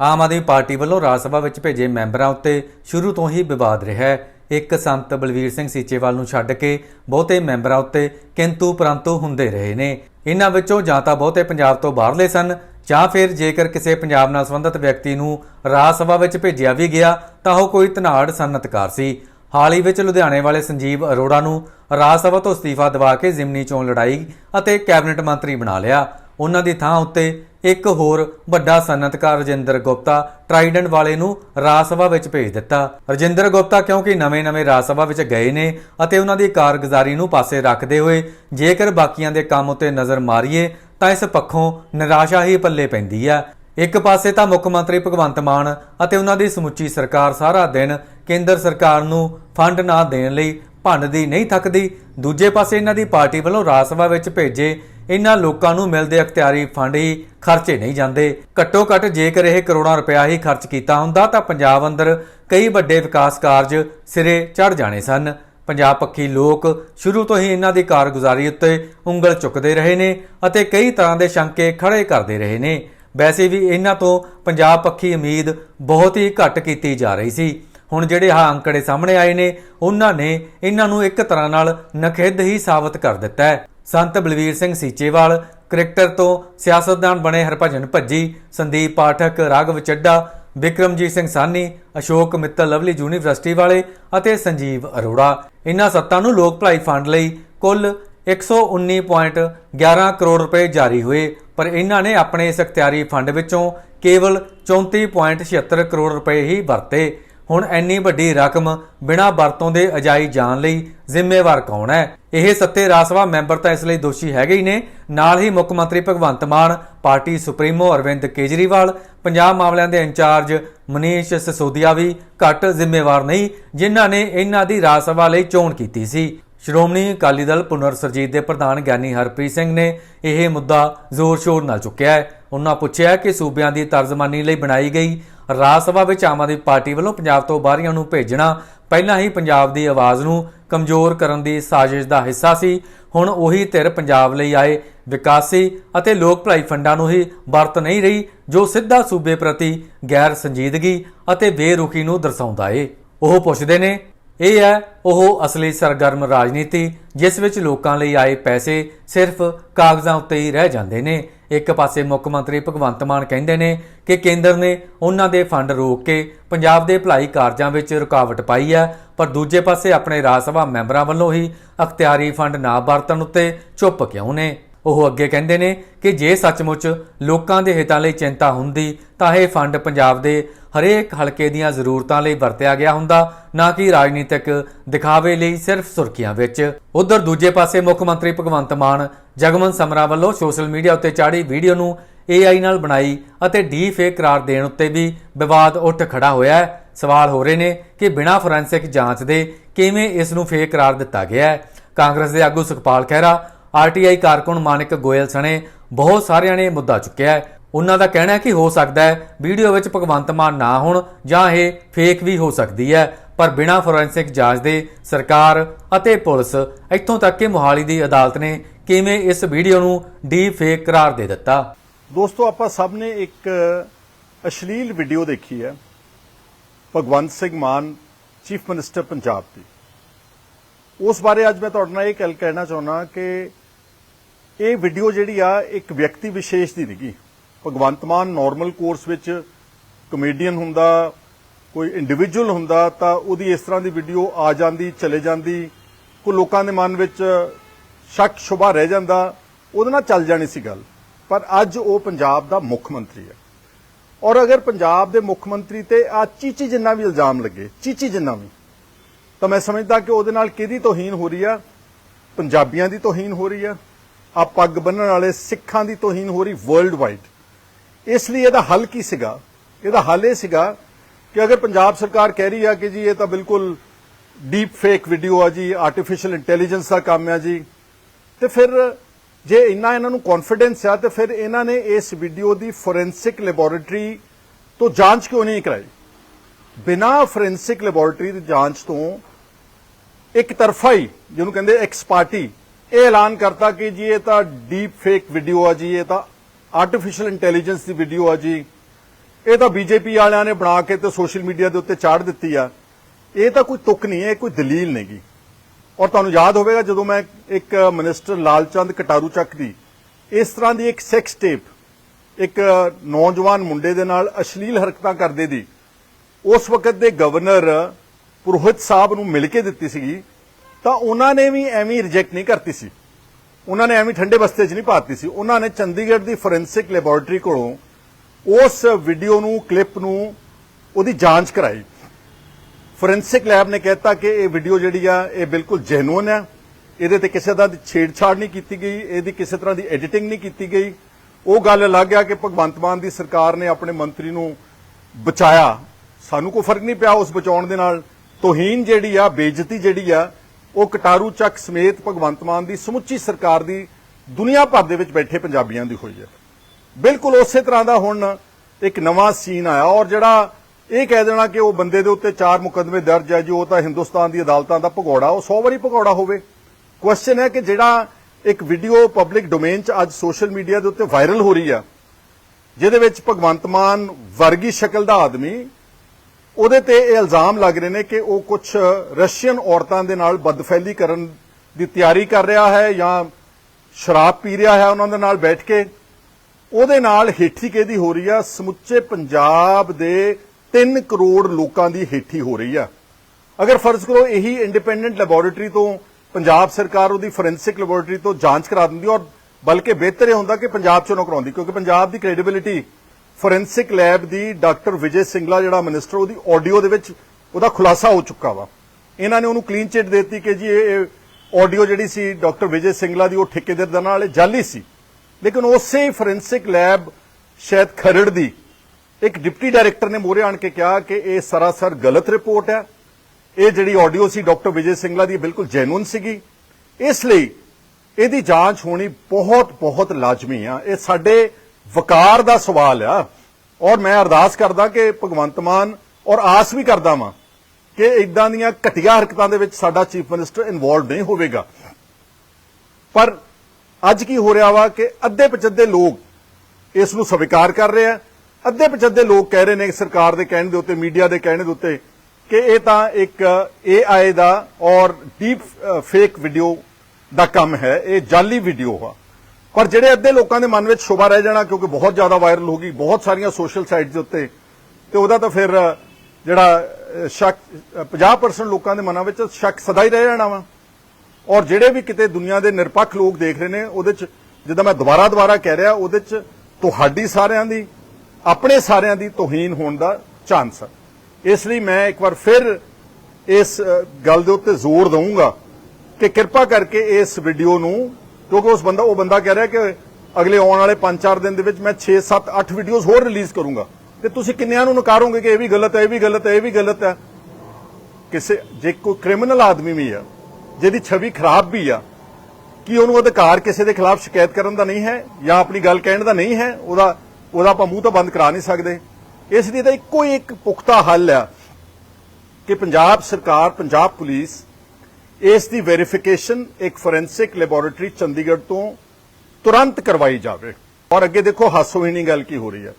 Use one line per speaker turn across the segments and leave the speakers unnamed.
Aam Aadmi party ਵੱਲੋਂ ਰਾਜ ਸਭਾ ਵਿੱਚ ਭੇਜੇ ਮੈਂਬਰਾਂ ਉੱਤੇ ਸ਼ੁਰੂ ਤੋਂ ਹੀ ਵਿਵਾਦ ਰਿਹਾ ਹੈ। ਇੱਕ ਸੰਤ ਬਲਵੀਰ ਸਿੰਘ ਸੀਚੇਵਾਲ ਨੂੰ ਛੱਡ ਕੇ ਬਹੁਤੇ ਮੈਂਬਰਾਂ ਉੱਤੇ ਕਿੰਤੂ ਪਰੰਤੂ ਹੁੰਦੇ ਰਹੇ ਨੇ। ਇਹਨਾਂ ਵਿੱਚੋਂ ਜਾਂ ਤਾਂ ਬਹੁਤੇ ਪੰਜਾਬ ਤੋਂ ਬਾਹਰਲੇ ਸਨ, ਜਾਂ ਫਿਰ ਜੇਕਰ ਕਿਸੇ ਪੰਜਾਬ ਨਾਲ ਸੰਬੰਧਿਤ ਵਿਅਕਤੀ ਨੂੰ ਰਾਜ ਸਭਾ ਵਿੱਚ ਭੇਜਿਆ ਵੀ ਗਿਆ, ਤਾਂ ਉਹ ਕੋਈ ਧਨਾੜ ਸਨਅਤਕਾਰ ਸੀ। ਹਾਲ ਹੀ ਵਿੱਚ ਲੁਧਿਆਣੇ ਵਾਲੇ ਸੰਜੀਵ ਅਰੋੜਾ ਨੂੰ ਰਾਜ ਸਭਾ ਤੋਂ ਅਸਤੀਫਾ ਦਿਵਾ ਕੇ ਜ਼ਿਮਨੀ ਚੋਣ ਲੜਾਈ ਅਤੇ ਕੈਬਨਿਟ ਮੰਤਰੀ ਬਣਾ ਲਿਆ। ਉਹਨਾਂ ਦੀ ਥਾਂ ਉੱਤੇ ਇੱਕ ਹੋਰ ਵੱਡਾ ਸਨਅਤਕਾਰ ਰਜਿੰਦਰ ਗੁਪਤਾ ਟਰਾਈਡੈਂਟ ਵਾਲੇ ਨੂੰ ਰਾਜ ਸਭਾ ਵਿੱਚ ਭੇਜ ਦਿੱਤਾ। ਰਜਿੰਦਰ ਗੁਪਤਾ ਕਿਉਂਕਿ ਨਵੇਂ-ਨਵੇਂ ਰਾਜ ਸਭਾ ਵਿੱਚ ਗਏ ਨੇ ਅਤੇ ਉਹਨਾਂ ਦੀ ਕਾਰਗੁਜ਼ਾਰੀ ਨੂੰ ਪਾਸੇ ਰੱਖਦੇ ਹੋਏ ਜੇਕਰ ਬਾਕੀਆਂ ਦੇ ਕੰਮ ਉੱਤੇ ਨਜ਼ਰ ਮਾਰੀਏ ਤਾਂ ਇਸ ਪੱਖੋਂ ਨਿਰਾਸ਼ਾ ਹੀ ਪੱਲੇ ਪੈਂਦੀ ਹੈ ਇੱਕ ਪਾਸੇ ਤਾਂ ਮੁੱਖ ਮੰਤਰੀ ਭਗਵੰਤ ਮਾਨ ਅਤੇ ਉਹਨਾਂ ਦੀ ਸਮੁੱਚੀ ਸਰਕਾਰ ਸਾਰਾ ਦਿਨ ਕੇਂਦਰ ਸਰਕਾਰ ਨੂੰ ਫੰਡ ਨਾ ਦੇਣ ਲਈ ਭੰਨਦੀ ਨਹੀਂ ਥੱਕਦੀ, ਦੂਜੇ ਪਾਸੇ ਇਹਨਾਂ ਦੀ ਪਾਰਟੀ ਵੱਲੋਂ ਰਾਜ ਸਭਾ ਵਿੱਚ ਭੇਜੇ ਇਹਨਾਂ ਲੋਕਾਂ ਨੂੰ ਮਿਲਦੇ ਅਖਤਿਆਰੀ ਫੰਡ ਹੀ ਖਰਚੇ ਨਹੀਂ ਜਾਂਦੇ। ਘੱਟੋ ਘੱਟ ਜੇਕਰ ਇਹ ਕਰੋੜਾਂ ਰੁਪਇਆ ਹੀ ਖਰਚ ਕੀਤਾ ਹੁੰਦਾ ਤਾਂ ਪੰਜਾਬ ਅੰਦਰ ਕਈ ਵੱਡੇ ਵਿਕਾਸ ਕਾਰਜ ਸਿਰੇ ਚੜ ਜਾਣੇ ਸਨ। ਪੰਜਾਬ ਪੱਖੀ ਲੋਕ ਸ਼ੁਰੂ ਤੋਂ ਹੀ ਇਹਨਾਂ ਦੀ ਕਾਰਗੁਜ਼ਾਰੀ ਉੱਤੇ ਉਂਗਲ ਚੁੱਕਦੇ ਰਹੇ ਨੇ ਅਤੇ ਕਈ ਤਰ੍ਹਾਂ ਦੇ ਸ਼ੰਕੇ ਖੜੇ ਕਰਦੇ ਰਹੇ ਨੇ। ਵੈਸੇ ਵੀ ਇਹਨਾਂ ਤੋਂ ਪੰਜਾਬ ਪੱਖੀ ਉਮੀਦ ਬਹੁਤ ਹੀ ਘੱਟ ਕੀਤੀ ਜਾ ਰਹੀ ਸੀ। ਹੁਣ ਜਿਹੜੇ ਆਹ ਅੰਕੜੇ ਸਾਹਮਣੇ ਆਏ ਨੇ, ਉਹਨਾਂ ਨੇ ਇਹਨਾਂ ਨੂੰ ਇੱਕ ਤਰ੍ਹਾਂ ਨਾਲ ਨਖਿੱਧ ਹੀ ਸਾਬਤ ਕਰ ਦਿੱਤਾ ਹੈ। ਸੰਤ ਬਲਵੀਰ ਸਿੰਘ ਸੀਚੇਵਾਲ, ਕ੍ਰਿਕਟਰ ਤੋਂ ਸਿਆਸਤਦਾਨ ਬਣੇ ਹਰਭਜਨ ਭੱਜੀ, ਸੰਦੀਪ ਪਾਠਕ, ਰਾਘਵ ਚੱਡਾ, ਵਿਕਰਮਜੀਤ ਸਿੰਘ ਸਾਨੀ ਅਸ਼ੋਕ ਮਿੱਤਲ ਲਵਲੀ ਯੂਨੀਵਰਸਿਟੀ ਵਾਲੇ ਅਤੇ ਸੰਜੀਵ ਅਰੋੜਾ। ਇਹਨਾਂ ਸੱਤਾਂ ਨੂੰ ਲੋਕ ਭਲਾਈ ਫੰਡ ਲਈ ਕੁੱਲ 119.11 ਕਰੋੜ ਰੁਪਏ ਜਾਰੀ ਹੋਏ, ਪਰ ਇਹਨਾਂ ਨੇ ਆਪਣੇ ਇਸ ਅਖਤਿਆਰੀ ਫੰਡ ਵਿੱਚੋਂ ਕੇਵਲ 34.76 ਕਰੋੜ ਰੁਪਏ ਹੀ ਵਰਤੇ। ਹੁਣ ਇੰਨੀ ਵੱਡੀ ਰਕਮ ਬਿਨਾਂ ਵਰਤੋਂ ਦੇ ਅਜਾਈ ਜਾਣ ਲਈ ਜ਼ਿੰਮੇਵਾਰ ਕੌਣ ਹੈ? ਇਹ ਸੱਤੇ ਰਾਸਵਾ ਮੈਂਬਰ ਤਾਂ ਇਸ ਲਈ ਦੋਸ਼ੀ ਹੈਗੇ ਹੀ ਨੇ। ਨਾਲ ਹੀ ਮੁੱਖ ਮੰਤਰੀ ਭਗਵੰਤ ਮਾਨ, ਪਾਰਟੀ ਸੁਪਰੀਮੋ ਅਰਵਿੰਦ ਕੇਜਰੀਵਾਲ, ਪੰਜਾਬ ਮਾਮਲਿਆਂ ਦੇ ਇੰਚਾਰਜ ਮਨੀਸ਼ ਸਿਸੋਦੀਆ ਵੀ ਘੱਟ ਜ਼ਿੰਮੇਵਾਰ ਨਹੀਂ, ਜਿਨ੍ਹਾਂ ਨੇ ਇਹਨਾਂ ਦੀ ਰਾਜ ਸਭਾ ਲਈ ਚੋਣ ਕੀਤੀ ਸੀ। ਸ਼੍ਰੋਮਣੀ ਅਕਾਲੀ ਦਲ ਪੁਨਰ ਸਰਜੀਤ ਦੇ ਪ੍ਰਧਾਨ ਗਿਆਨੀ ਹਰਪ੍ਰੀਤ ਸਿੰਘ ਨੇ ਇਹ ਮੁੱਦਾ ਜ਼ੋਰ-ਸ਼ੋਰ ਨਾਲ ਚੁੱਕਿਆ ਹੈ। ਉਹਨਾਂ ਪੁੱਛਿਆ ਕਿ ਸੂਬਿਆਂ ਦੀ ਤਰਜ਼ਮਾਨੀ ਲਈ ਬਣਾਈ ਗਈ ਰਾਜ ਸਭਾ ਵਿੱਚ ਆਮ ਆਦਮੀ ਪਾਰਟੀ ਵੱਲੋਂ ਪੰਜਾਬ ਤੋਂ ਬਾਹਰੀਆਂ ਨੂੰ ਭੇਜਣਾ ਪਹਿਲਾਂ ਹੀ ਪੰਜਾਬ ਦੀ ਆਵਾਜ਼ ਨੂੰ ਕਮਜ਼ੋਰ ਕਰਨ ਦੀ ਸਾਜ਼ਿਸ਼ ਦਾ ਹਿੱਸਾ ਸੀ। ਹੁਣ ਉਹੀ ਧਿਰ ਪੰਜਾਬ ਲਈ ਆਏ ਵਿਕਾਸੀ ਅਤੇ ਲੋਕ ਭਲਾਈ ਫੰਡਾਂ ਨੂੰ ਹੀ ਵਰਤ ਨਹੀਂ ਰਹੀ, ਜੋ ਸਿੱਧਾ ਸੂਬੇ ਪ੍ਰਤੀ ਗੈਰ ਸੰਜੀਦਗੀ ਅਤੇ ਬੇਰੁਖੀ ਨੂੰ ਦਰਸਾਉਂਦਾ ਏ। ਉਹ ਪੁੱਛਦੇ ਨੇ, ਇਹ ਹੈ ਉਹ ਅਸਲੀ ਸਰਗਰਮ ਰਾਜਨੀਤੀ ਜਿਸ ਵਿੱਚ ਲੋਕਾਂ ਲਈ ਆਏ ਪੈਸੇ ਸਿਰਫ ਕਾਗਜ਼ਾਂ ਉੱਤੇ ਹੀ ਰਹਿ ਜਾਂਦੇ ਨੇ। ਇੱਕ ਪਾਸੇ ਮੁੱਖ ਮੰਤਰੀ ਭਗਵੰਤ ਮਾਨ ਕਹਿੰਦੇ ਨੇ ਕਿ ਕੇਂਦਰ ਨੇ ਉਹਨਾਂ ਦੇ ਫੰਡ ਰੋਕ ਕੇ ਪੰਜਾਬ ਦੇ ਭਲਾਈ ਕਾਰਜਾਂ ਵਿੱਚ ਰੁਕਾਵਟ ਪਾਈ ਹੈ, ਪਰ ਦੂਜੇ ਪਾਸੇ ਆਪਣੇ ਰਾਜ ਸਭਾ ਮੈਂਬਰਾਂ ਵੱਲੋਂ ਹੀ ਅਖਤਿਆਰੀ ਫੰਡ ਨਾ ਵਰਤਣ ਉੱਤੇ ਚੁੱਪ ਕਿਉਂ ਨੇ? ਉਹ ਅੱਗੇ ਕਹਿੰਦੇ ਨੇ ਕਿ ਜੇ ਸੱਚਮੁੱਚ ਲੋਕਾਂ ਦੇ ਹਿੱਤਾਂ ਲਈ ਚਿੰਤਾ ਹੁੰਦੀ ਤਾਂ ਇਹ ਫੰਡ ਪੰਜਾਬ ਦੇ ਹਰੇਕ ਹਲਕੇ ਦੀਆਂ ਜ਼ਰੂਰਤਾਂ ਲਈ ਵਰਤਿਆ ਗਿਆ ਹੁੰਦਾ, ਨਾ ਕਿ ਰਾਜਨੀਤਿਕ ਦਿਖਾਵੇ ਲਈ ਸਿਰਫ ਸੁਰਖੀਆਂ ਵਿੱਚ। ਉਧਰ ਦੂਜੇ ਪਾਸੇ ਮੁੱਖ ਮੰਤਰੀ ਭਗਵੰਤ ਮਾਨ, ਜਗਮਨ ਸਮਰਾ ਵੱਲੋਂ ਸੋਸ਼ਲ ਮੀਡੀਆ ਉੱਤੇ ਚਾੜੀ ਵੀਡੀਓ ਨੂੰ AI ਨਾਲ ਬਣਾਈ ਅਤੇ ਡੀ ਫੇਕ ਕਰਾਰ ਦੇਣ ਉੱਤੇ ਵੀ ਵਿਵਾਦ ਉੱਠ ਖੜਾ ਹੋਇਆ ਹੈ। ਸਵਾਲ ਹੋ ਰਹੇ ਨੇ ਕਿ ਬਿਨਾਂ ਫੋਰੈਂਸਿਕ ਜਾਂਚ ਦੇ ਕਿਵੇਂ ਇਸ ਨੂੰ ਫੇਕ ਕਰਾਰ ਦਿੱਤਾ ਗਿਆ ਹੈ? ਕਾਂਗਰਸ ਦੇ ਆਗੂ ਸੁਖਪਾਲ ਖਹਿਰਾ ਆਰਟੀਆਈ ਕਾਰਕੁਨ ਮਾਨਿਕ ਗੋਇਲ ਸਣੇ ਬਹੁਤ ਸਾਰਿਆਂ ਨੇ ਮੁੱਦਾ ਚੁੱਕਿਆ ਹੈ। ਉਹਨਾਂ ਦਾ ਕਹਿਣਾ ਹੈ ਕਿ ਹੋ ਸਕਦਾ ਹੈ ਵੀਡੀਓ ਵਿੱਚ ਭਗਵੰਤ ਮਾਨ ਨਾ ਹੋਣ ਜਾਂ ਇਹ ਫੇਕ ਵੀ ਹੋ ਸਕਦੀ ਹੈ। ਪਰ ਬਿਨਾਂ ਫੋਰੈਂਸਿਕ ਜਾਂਚ ਦੇ ਸਰਕਾਰ ਅਤੇ ਪੁਲਿਸ ਇੱਥੋਂ ਤੱਕ ਕਿ ਮੋਹਾਲੀ ਦੀ ਅਦਾਲਤ ਨੇ ਕਿਵੇਂ ਇਸ ਵੀਡੀਓ ਨੂੰ ਡੀਪ ਫੇਕ ਕਰਾਰ ਦੇ ਦਿੱਤਾ।
ਦੋਸਤੋ, ਆਪਾਂ ਸਭ ਨੇ ਇੱਕ ਅਸ਼ਲੀਲ ਵੀਡੀਓ ਦੇਖੀ ਹੈ, ਭਗਵੰਤ ਸਿੰਘ ਮਾਨ, ਚੀਫ ਮਿਨਿਸਟਰ ਪੰਜਾਬ ਦੀ। ਉਸ ਬਾਰੇ ਅੱਜ ਮੈਂ ਤੁਹਾਡੇ ਨਾਲ ਇਹ ਗੱਲ ਕਹਿਣਾ ਚਾਹੁੰਦਾ ਕਿ ਇਹ ਵੀਡੀਓ ਜਿਹੜੀ ਆ, ਇੱਕ ਵਿਅਕਤੀ ਵਿਸ਼ੇਸ਼ ਦੀ ਨਹੀਂਗੀ ਭਗਵੰਤ ਮਾਨ ਨਾਰਮਲ ਕੋਰਸ ਵਿੱਚ ਕਮੇਡੀਅਨ ਹੁੰਦਾ, ਕੋਈ ਇੰਡੀਵਿਜੂਅਲ ਹੁੰਦਾ ਤਾਂ ਉਹਦੀ ਇਸ ਤਰ੍ਹਾਂ ਦੀ ਵੀਡੀਓ ਆ ਜਾਂਦੀ, ਚਲੇ ਜਾਂਦੀ। ਕੋ ਲੋਕਾਂ ਦੇ ਮਨ ਵਿੱਚ ਸ਼ੱਕ ਸ਼ੁਬਾ ਰਹਿ ਜਾਂਦਾ, ਉਹਦੇ ਨਾਲ ਚੱਲ ਜਾਣੀ ਸੀ ਗੱਲ। ਪਰ ਅੱਜ ਉਹ ਪੰਜਾਬ ਦਾ ਮੁੱਖ ਮੰਤਰੀ ਹੈ। ਔਰ ਅਗਰ ਪੰਜਾਬ ਦੇ ਮੁੱਖ ਮੰਤਰੀ ਤੇ ਆ ਚੀਚੀ ਜਿੰਨਾ ਵੀ ਇਲਜ਼ਾਮ ਲੱਗੇ, ਚੀਚੀ ਜਿੰਨਾ ਵੀ, ਤਾਂ ਮੈਂ ਸਮਝਦਾ ਕਿ ਉਹਦੇ ਨਾਲ ਕਿਹਦੀ ਤੋਹੀਨ ਹੋ ਰਹੀ ਆ? ਪੰਜਾਬੀਆਂ ਦੀ ਤੋਹੀਨ ਹੋ ਰਹੀ ਆ। ਆ ਪੱਗ ਬੰਨਣ ਵਾਲੇ ਸਿੱਖਾਂ ਦੀ ਤੋਹੀਨ ਹੋ ਰਹੀ ਵਰਲਡ ਵਾਈਡ ਇਸ ਲਈ ਇਹਦਾ ਹੱਲ ਕੀ ਸੀਗਾ? ਇਹਦਾ ਹੱਲ ਇਹ ਸੀਗਾ ਕਿ ਅਗਰ ਪੰਜਾਬ ਸਰਕਾਰ ਕਹਿ ਰਹੀ ਆ ਕਿ ਜੀ ਇਹ ਤਾਂ ਬਿਲਕੁਲ ਡੀਪ ਫੇਕ ਵੀਡੀਓ ਆ ਜੀ ਆਰਟੀਫੀਸ਼ੀਅਲ ਇੰਟੈਲੀਜੈਂਸ ਦਾ ਕੰਮ ਆ ਜੀ, ਤੇ ਫਿਰ ਜੇ ਇੰਨਾ ਇਹਨਾਂ ਨੂੰ ਕੌਨਫੀਡੈਂਸ ਆ, ਤੇ ਫਿਰ ਇਹਨਾਂ ਨੇ ਇਸ ਵੀਡੀਓ ਦੀ ਫੋਰੈਂਸਿਕ ਲੈਬੋਰੇਟਰੀ ਤੋਂ ਜਾਂਚ ਕਿਉਂ ਨਹੀਂ ਕਰਾਈ? ਬਿਨਾ ਫੋਰੈਂਸਿਕ ਲੈਬੋਰੇਟਰੀ ਦੀ ਜਾਂਚ ਤੋਂ ਇੱਕ ਤਰਫਾ ਹੀ, ਜਿਹਨੂੰ ਕਹਿੰਦੇ ਐਕਸ ਪਾਰਟੀ ਇਹ ਐਲਾਨ ਕਰਤਾ ਕਿ ਜੀ ਇਹ ਤਾਂ ਡੀਪ ਫੇਕ ਵੀਡੀਓ ਆ ਜੀ, ਇਹ ਤਾਂ ਆਰਟੀਫੀਸ਼ੀਅਲ ਇੰਟੈਲੀਜੈਂਸ ਦੀ ਵੀਡੀਓ ਆ ਜੀ। ਇਹ ਤਾਂ ਬੀਜੇਪੀ ਵਾਲਿਆਂ ਨੇ ਬਣਾ ਕੇ ਤੇ ਸੋਸ਼ਲ ਮੀਡੀਆ ਦੇ ਉੱਤੇ ਚਾੜ ਦਿੱਤੀ ਆ। ਇਹ ਤਾਂ ਕੋਈ ਤੁਕ ਨਹੀਂ ਹੈ, ਇਹ ਕੋਈ ਦਲੀਲ ਨਹੀਂਗੀ ਔਰ ਤੁਹਾਨੂੰ ਯਾਦ ਹੋਵੇਗਾ ਜਦੋਂ ਮੈਂ ਇੱਕ ਮਿਨਿਸਟਰ ਲਾਲਚੰਦ ਕਟਾਰੂ ਚੱਕ ਦੀ ਇਸ ਤਰ੍ਹਾਂ ਦੀ ਇੱਕ ਸੈਕਸ ਟੇਪ ਇੱਕ ਨੌਜਵਾਨ ਮੁੰਡੇ ਦੇ ਨਾਲ ਅਸ਼ਲੀਲ ਹਰਕਤਾਂ ਕਰਦੇ ਦੀ, ਉਸ ਵਕਤ ਦੇ ਗਵਰਨਰ ਪੁਰੋਹਿਤ ਸਾਹਿਬ ਨੂੰ ਮਿਲ ਕੇ ਦਿੱਤੀ ਸੀਗੀ, ਤਾਂ ਉਹਨਾਂ ਨੇ ਵੀ ਐਵੇਂ ਰਿਜੈਕਟ ਨਹੀਂ ਕਰਤੀ ਸੀ। ਉਹਨਾਂ ਨੇ ਐਵੇਂ ਠੰਡੇ ਬਸਤੇ 'ਚ ਨਹੀਂ ਪਾਤੀ ਸੀ। ਉਹਨਾਂ ਨੇ ਚੰਡੀਗੜ੍ਹ ਦੀ ਫੋਰੈਂਸਿਕ ਲੈਬੋਰੇਟਰੀ ਕੋਲੋਂ ਉਸ ਵੀਡੀਓ ਨੂੰ ਕਲਿੱਪ ਨੂੰ ਉਹਦੀ ਜਾਂਚ ਕਰਾਈ। ਫੋਰੈਂਸਿਕ ਲੈਬ ਨੇ ਕਹਿਤਾ ਕਿ ਇਹ ਵੀਡੀਓ ਜਿਹੜੀ ਆ, ਇਹ ਬਿਲਕੁਲ ਜੈਨੂਇਨ ਹੈ ਇਹਦੇ ਤੇ ਕਿਸੇ ਤਰ੍ਹਾਂ ਦੀ ਛੇੜਛਾੜ ਨਹੀਂ ਕੀਤੀ ਗਈ, ਇਹਦੀ ਕਿਸੇ ਤਰ੍ਹਾਂ ਦੀ ਐਡੀਟਿੰਗ ਨਹੀਂ ਕੀਤੀ ਗਈ। ਉਹ ਗੱਲ ਅਲੱਗ ਆ ਕਿ ਭਗਵੰਤ ਮਾਨ ਦੀ ਸਰਕਾਰ ਨੇ ਆਪਣੇ ਮੰਤਰੀ ਨੂੰ ਬਚਾਇਆ। ਸਾਨੂੰ ਕੋਈ ਫ਼ਰਕ ਨਹੀਂ ਪਿਆ ਉਸ ਬਚਾਉਣ ਦੇ ਨਾਲ। ਤੋਹੀਨ ਜਿਹੜੀ ਆ, ਬੇਇੱਜ਼ਤੀ ਜਿਹੜੀ ਆ ਉਹ ਕਟਾਰੂ ਚੱਕ ਸਮੇਤ ਭਗਵੰਤ ਮਾਨ ਦੀ ਸਮੁੱਚੀ ਸਰਕਾਰ ਦੀ ਦੁਨੀਆ ਭਰ ਦੇ ਵਿੱਚ ਬੈਠੇ ਪੰਜਾਬੀਆਂ ਦੀ ਹੋਈ ਹੈ। ਬਿਲਕੁਲ ਉਸੇ ਤਰ੍ਹਾਂ ਦਾ ਹੁਣ ਇੱਕ ਨਵਾਂ ਸੀਨ ਆਇਆ ਔਰ ਜਿਹੜਾ ਇਹ ਕਹਿ ਦੇਣਾ ਕਿ ਉਹ ਬੰਦੇ ਦੇ ਉੱਤੇ ਚਾਰ ਮੁਕੱਦਮੇ ਦਰਜ ਹੈ ਜੀ, ਉਹ ਤਾਂ ਹਿੰਦੁਸਤਾਨ ਦੀ ਅਦਾਲਤਾਂ ਦਾ ਭਗੌੜਾ, ਉਹ 100 ਵਾਰੀ ਭਗੌੜਾ ਹੋਵੇ। ਕੁਐਸਚਨ ਹੈ ਕਿ ਜਿਹੜਾ ਇੱਕ ਵੀਡੀਓ ਪਬਲਿਕ ਡੋਮੇਨ 'ਚ ਅੱਜ ਸੋਸ਼ਲ ਮੀਡੀਆ ਦੇ ਉੱਤੇ ਵਾਇਰਲ ਹੋ ਰਹੀ ਆ, ਜਿਹਦੇ ਵਿੱਚ ਭਗਵੰਤ ਮਾਨ ਵਰਗੀ ਸ਼ਕਲ ਦਾ ਆਦਮੀ ਉਹਦੇ ਤੇ ਇਹ ਇਲਜ਼ਾਮ ਲੱਗ ਰਹੇ ਨੇ ਕਿ ਉਹ ਕੁਝ ਰਸ਼ੀਅਨ ਔਰਤਾਂ ਦੇ ਨਾਲ ਬਦਫੈਲੀ ਕਰਨ ਦੀ ਤਿਆਰੀ ਕਰ ਰਿਹਾ ਹੈ ਜਾਂ ਸ਼ਰਾਬ ਪੀ ਰਿਹਾ ਹੈ ਉਹਨਾਂ ਦੇ ਨਾਲ ਬੈਠ ਕੇ। ਉਹਦੇ ਨਾਲ ਹੇਠੀ ਕਿਹਦੀ ਹੋ ਰਹੀ ਆ? ਸਮੁੱਚੇ ਪੰਜਾਬ ਦੇ 3 ਕਰੋੜ ਲੋਕਾਂ ਦੀ ਹੇਠੀ ਹੋ ਰਹੀ ਆ। ਅਗਰ ਫਰਜ਼ ਕਰੋ ਇਹੀ ਇੰਡੀਪੈਂਡੈਂਟ ਲੈਬੋਰੇਟਰੀ ਤੋਂ ਪੰਜਾਬ ਸਰਕਾਰ ਉਹਦੀ ਫੋਰੈਂਸਿਕ ਲੈਬੋਰੇਟਰੀ ਤੋਂ ਜਾਂਚ ਕਰਾ ਦਿੰਦੀ ਔਰ ਬਲਕਿ ਬਿਹਤਰ ਇਹ ਹੁੰਦਾ ਕਿ ਪੰਜਾਬ ਚੋਂ ਨਾ ਕਰਾਉਂਦੀ ਕਿਉਂਕਿ ਪੰਜਾਬ ਦੀ ਕ੍ਰੈਡੀਬਿਲਿਟੀ ਫੋਰੈਂਸਿਕ ਲੈਬ ਦੀ ਡਾਕਟਰ ਵਿਜੇ ਸਿੰਗਲਾ ਜਿਹੜਾ ਮਿਨਿਸਟਰ, ਉਹਦੀ ਆਡੀਓ ਦੇ ਵਿੱਚ ਉਹਦਾ ਖੁਲਾਸਾ ਹੋ ਚੁੱਕਾ ਵਾ। ਇਹਨਾਂ ਨੇ ਉਹਨੂੰ ਕਲੀਨ ਚਿੱਟ ਦਿੱਤੀ ਕਿ ਜੀ ਇਹ ਆਡੀਓ ਜਿਹੜੀ ਸੀ ਡਾਕਟਰ ਵਿਜੇ ਸਿੰਗਲਾ ਦੀ, ਉਹ ਠੇਕੇਦਾਰ ਦੇ ਨਾਲ ਇਹ ਜਾਲੀ ਸੀ। ਲੇਕਿਨ ਉਸੇ ਹੀ ਫੋਰੈਂਸਿਕ ਲੈਬ ਸ਼ਾਇਦ ਖਰੜ ਦੀ ਇੱਕ ਡਿਪਟੀ ਡਾਇਰੈਕਟਰ ਨੇ ਮੋਰੇ ਆਣ ਕੇ ਕਿਹਾ ਕਿ ਇਹ ਸਰਾਸਰ ਗਲਤ ਰਿਪੋਰਟ ਹੈ। ਇਹ ਜਿਹੜੀ ਆਡੀਓ ਸੀ ਡਾਕਟਰ ਵਿਜੇ ਸਿੰਗਲਾ ਦੀ, ਇਹ ਬਿਲਕੁਲ ਜੈਨੂਇਨ ਸੀਗੀ। ਇਸ ਲਈ ਇਹਦੀ ਜਾਂਚ ਹੋਣੀ ਬਹੁਤ ਬਹੁਤ ਲਾਜ਼ਮੀ ਆ। ਇਹ ਸਾਡੇ ਵਕਾਰ ਦਾ ਸਵਾਲ ਆ। ਔਰ ਮੈਂ ਅਰਦਾਸ ਕਰਦਾ ਕਿ ਭਗਵੰਤ ਮਾਨ ਔਰ ਆਸ ਵੀ ਕਰਦਾ ਵਾਂ ਕਿ ਇਦਾਂ ਦੀਆਂ ਘਟੀਆ ਹਰਕਤਾਂ ਦੇ ਵਿੱਚ ਸਾਡਾ ਚੀਫ ਮਿਨਿਸਟਰ ਇਨਵੋਲਵ ਨਹੀਂ ਹੋਵੇਗਾ। ਪਰ ਅੱਜ ਕੀ ਹੋ ਰਿਹਾ ਵਾ ਕਿ ਅੱਧੇ ਪਚੱਧੇ ਲੋਕ ਇਸ ਨੂੰ ਸਵੀਕਾਰ ਕਰ ਰਹੇ ਆ। ਅੱਧੇ ਪਚੱਧੇ ਲੋਕ ਕਹਿ ਰਹੇ ਨੇ ਸਰਕਾਰ ਦੇ ਕਹਿਣ ਦੇ ਉੱਤੇ, ਮੀਡੀਆ ਦੇ ਕਹਿਣ ਦੇ ਉੱਤੇ ਕਿ ਇਹ ਤਾਂ ਇੱਕ AI ਦਾ ਔਰ ਡੀਪ ਫੇਕ ਵੀਡੀਓ ਦਾ ਕੰਮ ਹੈ। ਇਹ ਜਾਲੀ ਵੀਡੀਓ ਆ। ਪਰ ਜਿਹੜੇ ਅੱਧੇ ਲੋਕਾਂ ਦੇ ਮਨ ਵਿੱਚ ਸ਼ੋਭਾ ਰਹਿ ਜਾਣਾ ਕਿਉਂਕਿ ਬਹੁਤ ਜ਼ਿਆਦਾ ਵਾਇਰਲ ਹੋ ਗਈ ਬਹੁਤ ਸਾਰੀਆਂ ਸੋਸ਼ਲ ਸਾਈਟਸ ਦੇ ਉੱਤੇ ਤੇ ਉਹਦਾ ਤਾਂ ਫਿਰ ਜਿਹੜਾ ਸ਼ੱਕ ਅ, 50% ਲੋਕਾਂ ਦੇ ਮਨਾਂ ਵਿੱਚ ਸ਼ੱਕ ਸਦਾ ਹੀ ਰਹਿ ਜਾਣਾ ਵਾ। ਔਰ ਜਿਹੜੇ ਵੀ ਕਿਤੇ ਦੁਨੀਆ ਦੇ ਨਿਰਪੱਖ ਲੋਕ ਦੇਖ ਰਹੇ ਨੇ ਉਹਦੇ ਚ ਜਿੱਦਾਂ ਮੈਂ ਦੁਬਾਰਾ ਦੁਬਾਰਾ ਕਹਿ ਰਿਹਾ ਉਹਦੇ ਚ ਤੁਹਾਡੀ ਸਾਰਿਆਂ ਦੀ ਆਪਣੇ ਸਾਰਿਆਂ ਦੀ ਤੋਹੀਨ ਹੋਣ ਦਾ ਚਾਂਸ ਹੈ ਇਸ ਲਈ ਮੈਂ ਇੱਕ ਵਾਰ ਫਿਰ ਇਸ ਗੱਲ ਦੇ ਉੱਤੇ ਜ਼ੋਰ ਦਊਂਗਾ ਕਿ ਕਿਰਪਾ ਕਰਕੇ ਇਸ ਵੀਡੀਓ ਨੂੰ ਕਿਉਂਕਿ ਉਸ ਬੰਦਾ, ਉਹ ਬੰਦਾ ਕਹਿ ਰਿਹਾ ਕਿ ਅਗਲੇ ਆਉਣ ਵਾਲੇ 5-4 ਦਿਨ ਦੇ ਵਿੱਚ ਮੈਂ 6 7 8 ਵੀਡੀਓਜ਼ ਹੋਰ ਰਿਲੀਜ਼ ਕਰੂੰਗਾ। ਤੇ ਤੁਸੀਂ ਕਿੰਨਿਆਂ ਨੂੰ ਨਕਾਰੋਗੇ ਕਿ ਇਹ ਵੀ ਗਲਤ ਹੈ, ਇਹ ਵੀ ਗਲਤ ਹੈ, ਇਹ ਵੀ ਗਲਤ ਹੈ? ਕਿਸੇ, ਜੇ ਕੋਈ ਕ੍ਰਿਮੀਨਲ ਆਦਮੀ ਵੀ ਆ, ਜਿਹਦੀ ਛਵੀ ਖਰਾਬ ਵੀ ਆ, ਕੀ ਉਹਨੂੰ ਅਧਿਕਾਰ ਕਿਸੇ ਦੇ ਖਿਲਾਫ ਸ਼ਿਕਾਇਤ ਕਰਨ ਦਾ ਨਹੀਂ ਹੈ ਜਾਂ ਆਪਣੀ ਗੱਲ ਕਹਿਣ ਦਾ ਨਹੀਂ ਹੈ? ਉਹਦਾ ਉਹਦਾ ਆਪਾਂ ਮੂੰਹ ਤਾਂ ਬੰਦ ਕਰਾ ਨਹੀਂ ਸਕਦੇ। ਇਸ ਲਈ ਤਾਂ ਇੱਕੋ ਹੀ ਇੱਕ ਪੁਖਤਾ ਹੱਲ ਆ ਕਿ ਪੰਜਾਬ ਸਰਕਾਰ, ਪੰਜਾਬ ਪੁਲਿਸ ਇਸ ਦੀ ਵੈਰੀਫਿਕੇਸ਼ਨ ਇੱਕ ਫੋਰੈਂਸਿਕ ਲੈਬੋਰੇਟਰੀ ਚੰਡੀਗੜ੍ਹ ਤੋਂ ਤੁਰੰਤ ਕਰਵਾਈ ਜਾਵੇ। ਔਰ ਅੱਗੇ ਦੇਖੋ, ਹਾਸੋਹੀਣੀ ਗੱਲ ਕੀ ਹੋ ਰਹੀ ਹੈ।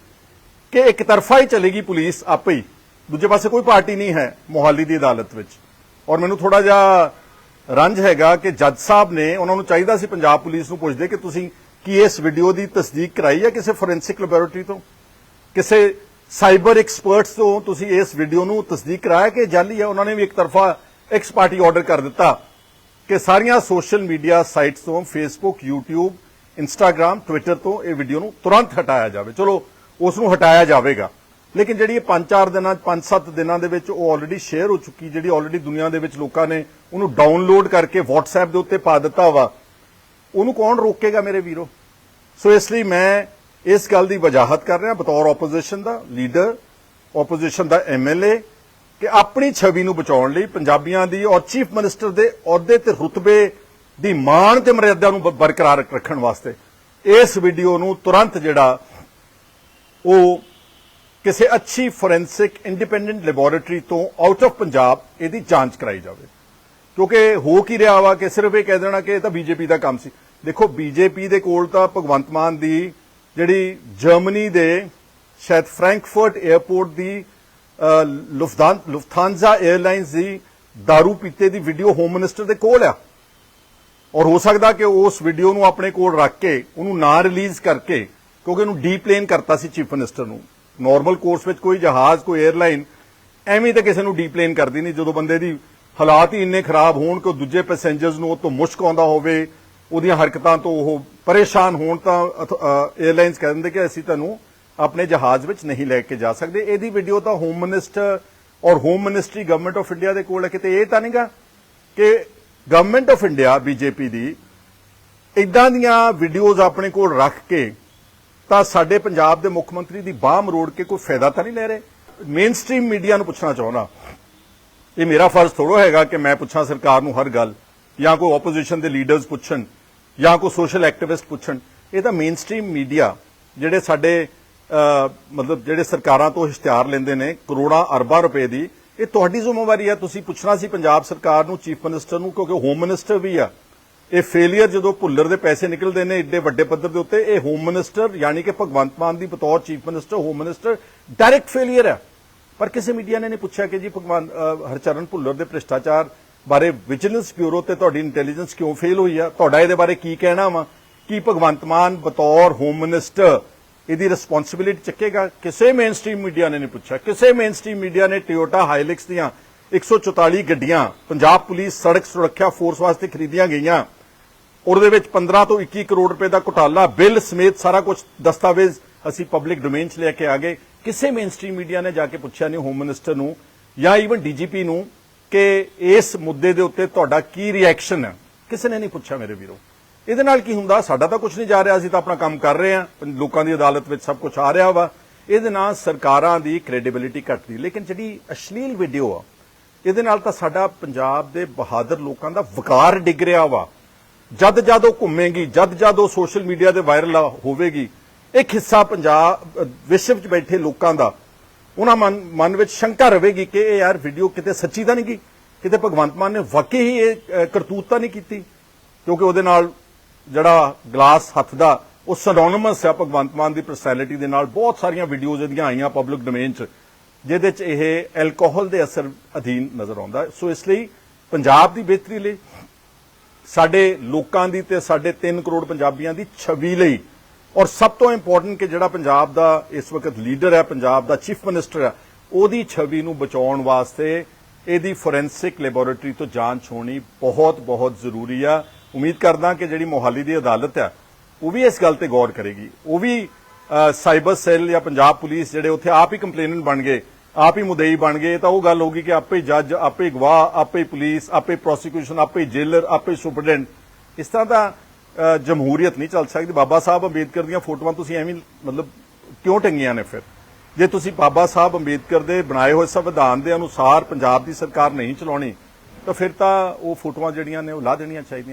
ਕਿ ਇੱਕ ਤਰਫਾ ਹੀ ਚਲੇਗੀ ਪੁਲਿਸ ਆਪੇ ਹੀ, ਦੂਜੇ ਪਾਸੇ ਕੋਈ ਪਾਰਟੀ ਨਹੀਂ ਹੈ ਮੋਹਾਲੀ ਦੀ ਅਦਾਲਤ ਵਿੱਚ। ਔਰ ਮੈਨੂੰ ਥੋੜਾ ਜਿਹਾ ਰੰਜ ਹੈਗਾ ਕਿ ਜੱਜ ਸਾਹਿਬ ਨੇ ਉਹਨਾਂ ਨੂੰ ਚਾਹੀਦਾ ਸੀ ਪੰਜਾਬ ਪੁਲਿਸ ਨੂੰ ਪੁੱਛਦੇ ਕਿ ਤੁਸੀਂ ਕੀ ਇਸ ਵੀਡੀਓ ਦੀ ਤਸਦੀਕ ਕਰਾਈ ਹੈ ਕਿਸੇ ਫੋਰੈਂਸਿਕ ਲੈਬੋਰੇਟਰੀ ਤੋਂ? ਕਿਸੇ ਸਾਈਬਰ ਐਕਸਪਰਟਸ ਤੋਂ ਤੁਸੀਂ ਇਸ ਵੀਡੀਓ ਨੂੰ ਤਸਦੀਕ ਕਰਾਇਆ ਕਿ ਜਾਲੀ ਹੈ? ਉਹਨਾਂ ਨੇ ਵੀ ਇੱਕ ਤਰਫਾ ਐਕਸ ਪਾਰਟੀ ਆਰਡਰ ਕਰ ਦਿੱਤਾ ਕਿ ਸਾਰੀਆਂ ਸੋਸ਼ਲ ਮੀਡੀਆ ਸਾਈਟਸ ਤੋਂ ਫੇਸਬੁੱਕ YouTube ਇੰਸਟਾਗ੍ਰam ਟਵਿੱਟਰ ਤੋਂ ਇਹ ਵੀਡੀਓ ਨੂੰ ਤੁਰੰਤ ਹਟਾਇਆ ਜਾਵੇ। ਚਲੋ ਉਸ ਨੂੰ ਹਟਾਇਆ ਜਾਵੇਗਾ। ਲੇਕਿਨ ਜਿਹੜੀ ਇਹ 5-4 ਦਿਨਾਂ 5-7 ਦਿਨਾਂ ਦੇ ਵਿੱਚ ਉਹ ਆਲਰੇਡੀ ਸ਼ੇਅਰ ਹੋ ਚੁੱਕੀ, ਜਿਹੜੀ ਆਲਰੇਡੀ ਦੁਨੀਆ ਦੇ ਵਿੱਚ ਲੋਕਾਂ ਨੇ ਉਹਨੂੰ ਡਾਊਨਲੋਡ ਕਰਕੇ WhatsApp ਦੇ ਉੱਤੇ ਪਾ ਦਿੱਤਾ ਵਾ, ਉਹਨੂੰ ਕੌਣ ਰੋਕੇਗਾ ਮੇਰੇ ਵੀਰੋ? ਸੋ ਇਸ ਲਈ ਮੈਂ ਇਸ ਗੱਲ ਦੀ ਵਜਾਹਤ ਕਰ ਰਿਹਾ, ਬਤੌਰ ਆਪੋਜੀਸ਼ਨ ਦਾ ਲੀਡਰ ਆਪੋਜੀਸ਼ਨ ਦਾ ਐਮਐਲਏ ਕਿ ਆਪਣੀ ਛਵੀ ਨੂੰ ਬਚਾਉਣ ਲਈ ਪੰਜਾਬੀਆਂ ਦੀ ਔਰ ਚੀਫ ਮਿਨਿਸਟਰ ਦੇ ਅਹੁਦੇ ਤੇ ਰੁਤਬੇ ਦੀ ਮਾਣ ਤੇ ਮਰਿਆਦਾ ਨੂੰ ਬਰਕਰਾਰ ਰੱਖਣ ਵਾਸਤੇ ਇਸ ਵੀਡੀਓ ਨੂੰ ਤੁਰੰਤ ਜਿਹੜਾ ਉਹ ਕਿਸੇ ਅੱਛੀ ਫੋਰੈਂਸਿਕ ਇੰਡੀਪੈਂਡੈਂਟ ਲੈਬੋਰੇਟਰੀ ਤੋਂ ਆਊਟ ਆਫ ਪੰਜਾਬ ਇਹਦੀ ਜਾਂਚ ਕਰਾਈ ਜਾਵੇ। ਕਿਉਂਕਿ ਹੋ ਕੀ ਰਿਹਾ ਵਾ ਕਿ ਸਿਰਫ ਇਹ ਕਹਿ ਦੇਣਾ ਕਿ ਇਹ ਤਾਂ ਬੀਜੇਪੀ ਦਾ ਕੰਮ ਸੀ। ਦੇਖੋ, ਬੀਜੇਪੀ ਦੇ ਕੋਲ ਤਾਂ ਭਗਵੰਤ ਮਾਨ ਦੀ ਜਿਹੜੀ ਜਰਮਨੀ ਦੇ ਸ਼ਾਇਦ ਫ੍ਰੈਂਕਫਰਟ 에ਅਰਪੋਰਟ ਦੀ ਲੁਫਥਾਂਜ਼ਾ 에ਅਰਲਾਈਨਸ ਦੀ दारू ਪੀਤੇ ਦੀ ਵੀਡੀਓ ਹੋਮ ਮਿਨਿਸਟਰ ਦੇ ਕੋਲ ਆ। ਔਰ ਹੋ ਸਕਦਾ ਕਿ ਉਸ ਵੀਡੀਓ ਨੂੰ ਆਪਣੇ ਕੋਲ ਰੱਖ ਕੇ, ਉਹਨੂੰ ਨਾ ਰਿਲੀਜ਼ ਕਰਕੇ, ਕਿਉਂਕਿ ਉਹਨੂੰ ਡੀਪਲੇਨ ਕਰਤਾ ਸੀ ਚੀਫ ਮਿਨਿਸਟਰ ਨੂੰ। ਨਾਰਮਲ ਕੋਰਸ ਵਿੱਚ ਕੋਈ ਜਹਾਜ਼, ਕੋਈ 에ਅਰਲਾਈਨ ਐਵੇਂ ਤਾਂ ਕਿਸੇ ਨੂੰ ਡੀਪਲੇਨ ਕਰਦੀ ਨਹੀਂ। ਜਦੋਂ ਬੰਦੇ ਦੀ ਹਾਲਾਤ ਹੀ ਇੰਨੇ ਖਰਾਬ ਹੋਣ ਕਿ ਉਹ ਦੂਜੇ ਪੈਸੇਂਜਰਸ ਨੂੰ ਉਹ ਤੋਂ ਮੁਸ਼ਕ ਆਉਂਦਾ ਹੋਵੇ, ਉਹਦੀਆਂ ਹਰਕਤਾਂ ਤੋਂ ਉਹ ਪਰੇਸ਼ਾਨ ਹੋਣ ਤਾਂ 에ਅਰਲਾਈਨਸ ਕਹਿੰਦੇ ਕਿ ਅਸੀਂ ਤੁਹਾਨੂੰ ਆਪਣੇ ਜਹਾਜ਼ ਵਿੱਚ ਨਹੀਂ ਲੈ ਕੇ ਜਾ ਸਕਦੇ। ਇਹਦੀ ਵੀਡੀਓ ਤਾਂ ਹੋਮ ਮਿਨਿਸਟਰ ਔਰ home ministry government of India ਦੇ ਕੋਲ ਹੈ। ਕਿਤੇ ਇਹ ਤਾਂ ਨਹੀਂਗਾ ਕਿ ਗਵਰਨਮੈਂਟ ਆਫ ਇੰਡੀਆ ਬੀਜੇਪੀ ਦੀ ਇਦਾਂ ਦੀਆਂ ਵੀਡੀਓਜ਼ ਆਪਣੇ ਕੋਲ ਰੱਖ ਕੇ ਤਾਂ ਸਾਡੇ ਪੰਜਾਬ ਦੇ ਮੁੱਖ ਮੰਤਰੀ ਦੀ ਬਾਹ ਮਰੋੜ ਕੇ ਕੋਈ ਫਾਇਦਾ ਤਾਂ ਨਹੀਂ ਲੈ ਰਹੇ? ਮੇਨ ਸਟ੍ਰੀਮ ਮੀਡੀਆ ਨੂੰ ਪੁੱਛਣਾ ਚਾਹੁੰਦਾ। ਇਹ ਮੇਰਾ ਫਰਜ਼ ਥੋੜੋ ਹੈਗਾ ਕਿ ਮੈਂ ਪੁੱਛਾਂ ਸਰਕਾਰ ਨੂੰ ਹਰ ਗੱਲ, ਜਾਂ ਕੋਈ ਆਪੋਜੀਸ਼ਨ ਦੇ ਲੀਡਰਸ ਪੁੱਛਣ, ਜਾਂ ਕੋਈ ਸੋਸ਼ਲ ਐਕਟਿਵਿਸਟ ਪੁੱਛਣ। ਇਹ ਤਾਂ ਮੇਨ ਸਟ੍ਰੀਮ ਮੀਡੀਆ ਜਿਹੜੇ ਸਾਡੇ ਮਤਲਬ ਜਿਹੜੇ ਸਰਕਾਰਾਂ ਤੋਂ ਇਸ਼ਤਿਹਾਰ ਲੈਂਦੇ ਨੇ, ਕਰੋੜਾਂ ਅਰਬਾਂ ਰੁਪਏ ਦੀ, ਇਹ ਤੁਹਾਡੀ ਜ਼ਿੰਮੇਵਾਰੀ ਹੈ ਤੁਸੀਂ ਪੁੱਛਣਾ ਸੀ ਪੰਜਾਬ ਸਰਕਾਰ ਨੂੰ, ਚੀਫ ਮਿਨਿਸਟਰ ਨੂੰ, ਕਿਉਂਕਿ ਹੋਮ ਮਿਨਿਸਟਰ ਵੀ ਆ। ਇਹ ਫੇਲਿਅਰ ਜਦੋਂ ਭੁੱਲਰ ਦੇ ਪੈਸੇ ਨਿਕਲਦੇ ਨੇ ਏਡੇ ਵੱਡੇ ਪੱਧਰ ਦੇ ਉੱਤੇ, ਇਹ ਹੋਮ ਮਿਨਿਸਟਰ, ਯਾਨੀ ਕਿ ਭਗਵੰਤ ਮਾਨ ਦੀ ਬਤੌਰ chief minister, home minister direct failure ਹੈ ਪਰ ਕਿਸੇ ਮੀਡੀਆ ਨੇ ਨਹੀਂ ਪੁੱਛਿਆ ਕਿ ਜੀ ਭਗਵਾਨ ਹਰਚਰਨ ਭੁੱਲਰ ਦੇ ਭ੍ਰਿਸ਼ਟਾਚਾਰ ਬਾਰੇ ਵਿਜੀਲੈਂਸ ਬਿਊਰੋ ਤੇ ਤੁਹਾਡੀ ਇੰਟੈਲੀਜੈਂਸ ਕਿਉਂ ਫੇਲ ਹੋਈ ਆ? ਤੁਹਾਡਾ ਇਹਦੇ ਬਾਰੇ ਕੀ ਕਹਿਣਾ ਵਾ? ਕੀ ਭਗਵੰਤ ਮਾਨ ਬਤੌਰ ਹੋਮ ਮਿਨਿਸਟਰ ਇਹਦੀ ਰਿਸਪੌਂਸਿਬਿਲਿਟੀ ਚੱਕੇਗਾ। ਕਿਸੇ ਮੇਨਸਟ੍ਰੀਮ ਮੀਡੀਆ ਨੇ ਨਹੀਂ ਪੁੱਛਿਆ। ਕਿਸੇ ਮੇਨਸਟ੍ਰੀਮ ਮੀਡੀਆ ਨੇ ਟੋਯੋਟਾ ਹਾਈਲੈਕਸ ਦੀਆਂ 144 ਗੱਡੀਆਂ, ਪੰਜਾਬ ਪੁਲਿਸ ਸੜਕ ਸੁਰੱਖਿਆ ਫੋਰਸ ਵਾਸਤੇ ਖਰੀਦੀਆਂ ਗਈਆਂ। ਉਹਦੇ ਵਿੱਚ 15 ਤੋਂ 21 ਕਰੋੜ ਰੁਪਏ ਦਾ ਘੁਟਾਲਾ, ਬਿੱਲ ਸਮੇਤ ਸਾਰਾ ਕੁਝ ਦਸਤਾਵੇਜ਼ ਅਸੀਂ ਪਬਲਿਕ ਡੋਮੇਨ 'ਚ ਲੈ ਕੇ ਆ ਗਏ। ਕਿਸੇ ਮੇਨਸਟ੍ਰੀਮ ਮੀਡੀਆ ਨੇ ਜਾ ਕੇ ਪੁੱਛਿਆ ਨਹੀਂ ਹੋਮ ਮਿਨਿਸਟਰ ਨੂੰ, ਜਾਂ ਈਵਨ ਡੀਜੀਪੀ ਨੂੰ, ਕਿ ਇਸ ਮੁੱਦੇ ਦੇ ਉੱਤੇ ਤੁਹਾਡਾ ਕੀ ਰਿਐਕਸ਼ਨ ਹੈ? ਕਿਸੇ ਨੇ ਨਹੀਂ ਪੁੱਛਿਆ ਮੇਰੇ ਵੀਰੋ। ਇਹਦੇ ਨਾਲ ਕੀ ਹੁੰਦਾ? ਸਾਡਾ ਤਾਂ ਕੁਝ ਨਹੀਂ ਜਾ ਰਿਹਾ, ਅਸੀਂ ਤਾਂ ਆਪਣਾ ਕੰਮ ਕਰ ਰਹੇ ਹਾਂ। ਲੋਕਾਂ ਦੀ ਅਦਾਲਤ ਵਿੱਚ ਸਭ ਕੁਝ ਆ ਰਿਹਾ ਵਾ। ਇਹਦੇ ਨਾਲ ਸਰਕਾਰਾਂ ਦੀ ਕ੍ਰੈਡੀਬਿਲਿਟੀ ਘਟਦੀ। ਲੇਕਿਨ ਜਿਹੜੀ ਅਸ਼ਲੀਲ ਵੀਡੀਓ ਆ, ਇਹਦੇ ਨਾਲ ਤਾਂ ਸਾਡਾ ਪੰਜਾਬ ਦੇ ਬਹਾਦਰ ਲੋਕਾਂ ਦਾ ਵਕਾਰ ਡਿੱਗ ਰਿਹਾ ਵਾ। ਜਦ ਜਦ ਉਹ ਘੁੰਮੇਗੀ, ਜਦ ਜਦ ਉਹ ਸੋਸ਼ਲ ਮੀਡੀਆ ਤੇ ਵਾਇਰਲ ਹੋਵੇਗੀ, ਇੱਕ ਹਿੱਸਾ ਪੰਜਾਬ ਵਿਸ਼ਵ 'ਚ ਬੈਠੇ ਲੋਕਾਂ ਦਾ, ਉਹਨਾਂ ਮਨ ਮਨ ਵਿੱਚ ਸ਼ੰਕਾ ਰਹੇਗੀ ਕਿ ਇਹ ਯਾਰ ਵੀਡੀਓ ਕਿਤੇ ਸੱਚੀ ਤਾਂ ਨਹੀਂ ਗਈ? ਕਿਤੇ ਭਗਵੰਤ ਮਾਨ ਨੇ ਵਾਕਈ ਹੀ ਇਹ ਕਰਤੂਤ ਤਾਂ ਨਹੀਂ ਕੀਤੀ? ਕਿਉਂਕਿ ਉਹਦੇ ਨਾਲ ਜਿਹੜਾ ਗਲਾਸ ਹੱਥ ਦਾ, ਉਹ ਸਿਨੋਨਿਮਸ ਹੈ ਭਗਵੰਤ ਮਾਨ ਦੀ ਪਰਸਨੈਲਿਟੀ ਦੇ ਨਾਲ। ਬਹੁਤ ਸਾਰੀਆਂ ਵੀਡੀਓਜ਼ ਇਹਦੀਆਂ ਆਈਆਂ ਪਬਲਿਕ ਡੋਮੇਨ 'ਚ, ਜਿਹਦੇ 'ਚ ਇਹ ਐਲਕੋਹਲ ਦੇ ਅਸਰ ਅਧੀਨ ਨਜ਼ਰ ਆਉਂਦਾ ਸੋ ਇਸ ਲਈ ਪੰਜਾਬ ਦੀ ਬਿਹਤਰੀ ਲਈ, ਸਾਡੇ ਲੋਕਾਂ ਦੀ ਤੇ ਸਾਡੇ 3 ਕਰੋੜ ਪੰਜਾਬੀਆਂ ਦੀ ਛਵੀ ਲਈ, ਔਰ ਸਭ ਤੋਂ ਇੰਪੋਰਟੈਂਟ ਕਿ ਜਿਹੜਾ ਪੰਜਾਬ ਦਾ ਇਸ ਵਕਤ ਲੀਡਰ ਹੈ, ਪੰਜਾਬ ਦਾ ਚੀਫ ਮਿਨਿਸਟਰ ਹੈ, ਉਹਦੀ ਛਵੀ ਨੂੰ ਬਚਾਉਣ ਵਾਸਤੇ ਇਹਦੀ ਫੋਰੈਂਸਿਕ ਲੈਬੋਰੇਟਰੀ ਤੋਂ ਜਾਂਚ ਹੋਣੀ ਬਹੁਤ ਬਹੁਤ ਜ਼ਰੂਰੀ ਆ। ਉਮੀਦ ਕਰਦਾ ਕਿ ਜਿਹੜੀ ਮੋਹਾਲੀ ਦੀ ਅਦਾਲਤ ਹੈ ਉਹ ਵੀ ਇਸ ਗੱਲ ਤੇ ਗੌਰ ਕਰੇਗੀ। ਉਹ ਵੀ ਸਾਈਬਰ ਸੈੱਲ ਜਾਂ ਪੰਜਾਬ ਪੁਲਿਸ ਜਿਹੜੇ ਉੱਥੇ ਆਪ ਹੀ ਕੰਪਲੇਨੈਂਟ ਬਣ ਗਏ ਆਪ ਹੀ ਮੁਦਈ ਬਣ ਗਏ ਤਾਂ ਉਹ ਗੱਲ ਹੋਗੀ ਕਿ ਆਪੇ ਜੱਜ ਆਪੇ ਗਵਾਹ ਆਪੇ ਪੁਲਿਸ ਆਪੇ ਪ੍ਰੋਸੀਕਿਊਸ਼ਨ ਆਪੇ ਜੇਲਰ ਆਪੇ ਸੁਪਰਡੈਂਟ ਇਸ ਤਰ੍ਹਾਂ ਦਾ ਅ, ਜਮਹੂਰੀਅਤ ਨਹੀਂ ਚੱਲ ਸਕਦੀ। ਬਾਬਾ ਸਾਹਿਬ ਅੰਬੇਦਕਰ ਦੀਆਂ ਫੋਟੋਆਂ ਤੁਸੀਂ ਐਵੇਂ ਮਤਲਬ ਕਿਉਂ ਟੰਗੀਆਂ ਨੇ ਫਿਰ? ਜੇ ਤੁਸੀਂ ਬਾਬਾ ਸਾਹਿਬ ਅੰਬੇਦਕਰ ਦੇ ਬਣਾਏ ਹੋਏ ਸੰਵਿਧਾਨ ਦੇ ਅਨੁਸਾਰ ਪੰਜਾਬ ਦੀ ਸਰਕਾਰ ਨਹੀਂ ਚਲਾਉਣੀ ਤਾਂ ਫਿਰ ਤਾਂ ਉਹ ਫੋਟੋਆਂ ਜਿਹੜੀਆਂ ਨੇ ਉਹ ਲਾ ਦੇਣੀਆਂ ਚਾਹੀਦੀਆਂ।